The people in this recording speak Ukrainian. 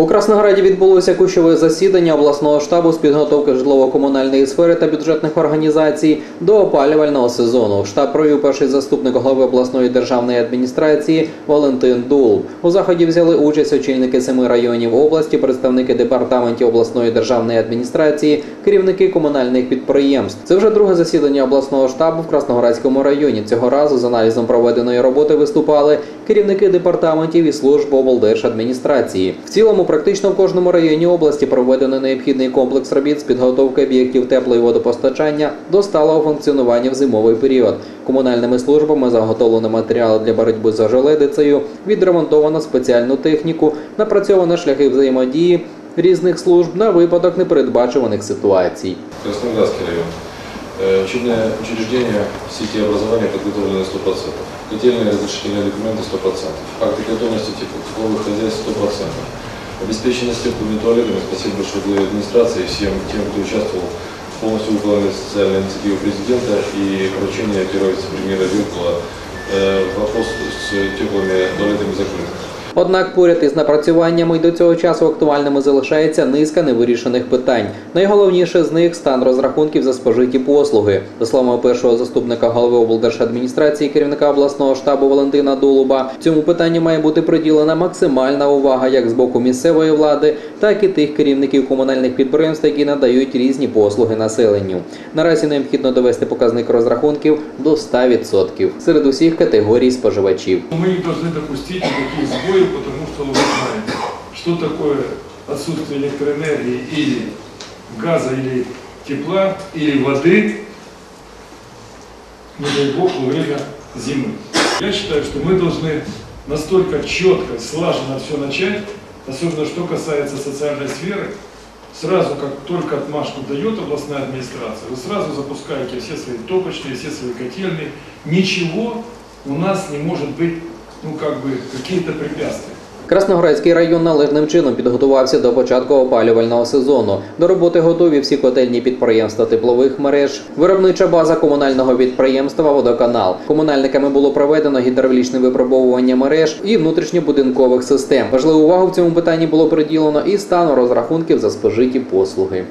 У Краснограді відбулося кущове засідання обласного штабу з підготовки житлово-комунальної сфери та бюджетних організацій до опалювального сезону. Штаб провів перший заступник голови обласної державної адміністрації Валентин Дул. У заході взяли участь очільники семи районів області, представники департаментів обласної державної адміністрації, керівники комунальних підприємств. Це вже друге засідання обласного штабу в Красноградському районі. Цього разу з аналізом проведеної роботи виступали керівники департаментів і служб облдержадміністрації. В цілому, практично в кожному районі області проведено необхідний комплекс робіт з підготовки об'єктів тепло- і водопостачання до сталого функціонування в зимовий період. Комунальними службами заготовлено матеріали для боротьби з ожеледицею, відремонтовано спеціальну техніку, напрацьовано шляхи взаємодії різних служб на випадок непередбачуваних ситуацій. Краснодарский район. Э, Учебное учреждение сети образования подготовлены 100%. Котельные разрешительные документы 100%. Акты готовности тепло- тепловых хозяйств 100%. Обеспеченность теплыми туалетами. Спасибо большое главе администрации и всем тем, кто участвовал полностью выполненной социальной инициативе президента и поручения первого вице-премьера Вилкула. Э, Вопрос с теплыми туалетами закрыт. Однак поряд із напрацюваннями й до цього часу актуальними залишається низка невирішених питань. Найголовніше з них стан розрахунків за спожиті послуги. За словами першого заступника голови облдержадміністрації керівника обласного штабу Валентина Дулуба, цьому питанню має бути приділена максимальна увага як з боку місцевої влади, так і тих керівників комунальних підприємств, які надають різні послуги населенню. Наразі необхідно довести показник розрахунків до 100% серед усіх категорій споживачів. Мы не должны допустить никаких потому что вы знаете, что такое отсутствие электроэнергии или газа, или тепла, или воды, не дай бог, во время зимы. Я считаю, что мы должны настолько четко, слаженно все начать, особенно что касается социальной сферы, сразу, как только отмашку дает областная администрация, вы сразу запускаете все свои топочные, все свои котельные. Ничего у нас не может быть, ну как бы, какие-то препятствия. Красноградський район належним чином підготувався до початку опалювального сезону. До роботи готові всі котельні підприємства теплових мереж, виробнича база комунального підприємства Водоканал. Комунальниками було проведено гідравлічне випробовування мереж і внутрішньобудинкових систем. Важливу увагу в цьому питанні було приділено і стану розрахунків за спожиті послуги.